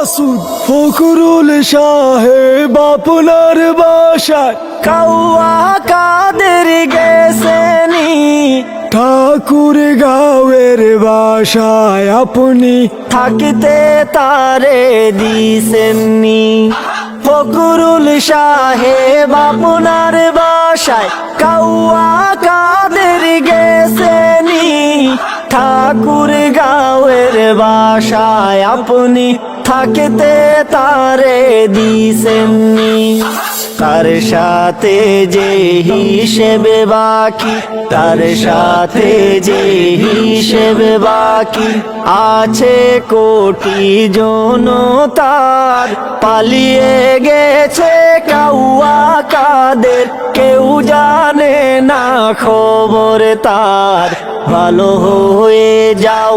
মাসুদ ফখরুল সাহেব আপনার বাসায়। কাউয়া কাদের গেছেনি ঠাকুর গাঁয়ের বাসায় আপনি থাকিতে তারে দিছেননি ফকরুল সাহেব আপনার বাসায় কাউয়া কাদের গেছেনি ঠাকুর গাঁয়ের বাসায় আপনি থাকিতে তারে দিছেননি তার সাথে যে হিসেবে বাকি, তার সাথে যে হিসেবে বাকি আছে কোটি জনতার। পালিয়ে গেছে কাউয়া কাদের, কেউ জানে না খবর তার। ভালো হয়ে যাও।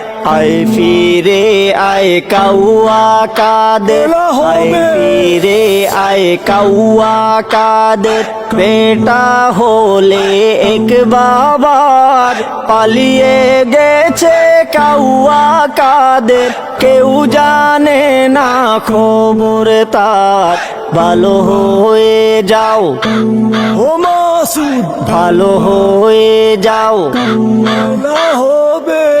আয় ফিরে আয় কাউয়া কাদের। হবে। আয় ফিরে আয় কাউয়া কাদের। বেটা হলে এক বাবার পালিয়ে গেছে কাউয়া কাদের। কেউ জানে না খবর তার। ভালো হয়ে যাও। ও মাসুদ। ভালো হয়ে যাও।